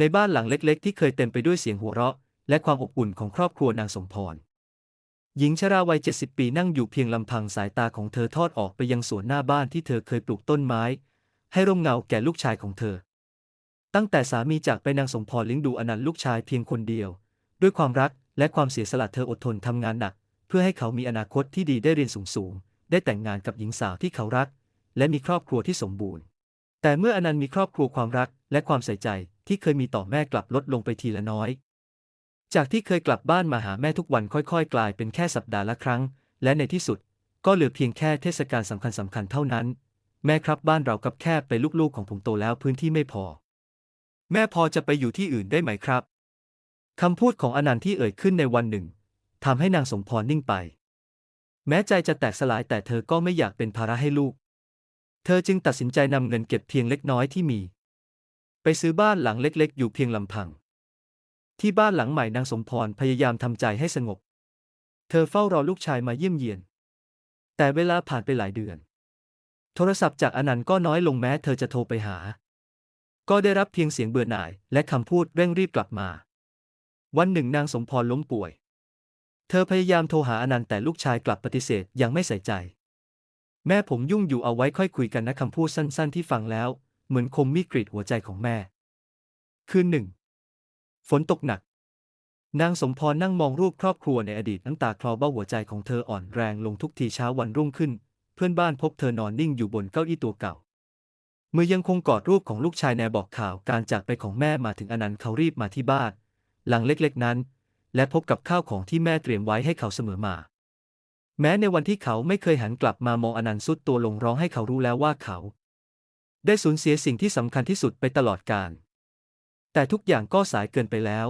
ในบ้านหลังเล็กๆ ที่เคยเต็มไปด้วยเสียงหัวเราะ และความอบอุ่นของครอบครัวนางสมพร หญิงชราวัย 70 ปีนั่งอยู่เพียงลำพังสายตาของเธอทอดออกไปยังสวนหน้าบ้านที่เธอเคยปลูกต้นไม้ ให้ร่มเงาแก่ลูกชายของเธอ ตั้งแต่สามีจากไปนางสมพรเลี้ยงดูอนันต์ลูกชายเพียงคนเดียว ด้วยความรักและความเสียสละเธออดทนทำงานหนัก เพื่อให้เขามีอนาคตที่ดีได้เรียนสูงๆได้แต่งงานกับหญิงสาวที่เขารัก และมีครอบครัวที่สมบูรณ์ แต่เมื่ออนันต์มีครอบครัวความรักและความใส่ใจ ที่เคยมีต่อแม่กลับลดลงไปทีละน้อย จากที่เคยกลับบ้านมาหาแม่ทุกวันค่อยๆ กลายเป็นแค่สัปดาห์ละครั้ง และในที่สุด ก็เหลือเพียงแค่เทศกาลสำคัญสำคัญๆเท่านั้น แม่ครับบ้านเรากับแคบไปลูกๆของผมโตแล้วพื้นที่ไม่พอ แม่พอจะไปอยู่ที่อื่นได้ไหมครับคำพูดของอนันต์ที่เอ่ยขึ้นในวันหนึ่งทำให้นางสมพรนิ่งไป แม้ใจจะแตกสลายแต่เธอก็ไม่อยากเป็นภาระให้ลูก เธอจึงตัดสินใจนำเงินเก็บเพียงเล็กน้อยที่มี ซื้อบ้านหลังเล็กๆ อยู่เพียงลำพัง ที่บ้านหลังใหม่นางสมพรพยายามทำใจให้สงบ เธอเฝ้ารอลูกชายมาเยี่ยมเยียน แต่เวลาผ่านไปหลายเดือน โทรศัพท์จากอนันต์ก็น้อยลงแม้เธอจะโทรไปหา ก็ได้รับเพียงเสียงเบื่อหน่าย และคำพูดเร่งรีบกลับมา วันหนึ่งนางสมพรล้มป่วย เธอพยายามโทรหาอนันต์แต่ลูกชายกลับปฏิเสธยังไม่ใส่ใจ แม่ผมยุ่งอยู่เอาไว้ค่อยคุยกันนะคำพูดสั้น ๆ ที่ฟังแล้ว เหมือนคมมีดกรีดหัวใจของแม่ คืนหนึ่ง ฝนตกหนัก นางสมพรนั่งมองรูปครอบครัวในอดีตน้ำตาคลอเบ้าหัวใจของเธออ่อนแรงลงทุกทีเช้าวันรุ่งขึ้น เพื่อนบ้านพบเธอนอนนิ่งอยู่บนเก้าอี้ตัวเก่าเมื่อยังคงกอดรูปของลูกชายแนบอกข่าวการจากไปของแม่มาถึงอนันต์เขารีบมาที่บ้าน หลังเล็กๆนั้น และพบกับข้าวของที่แม่เตรียมไว้ให้เขาเสมอมาแม้ในวันที่เขาไม่เคยหันกลับมามองอนันต์สุดตัวลงร้องให้เขารู้แล้วว่าเขา ได้สูญเสียสิ่งที่สำคัญที่สุดไปตลอดกาลแต่ทุกอย่างก็สายเกินไปแล้ว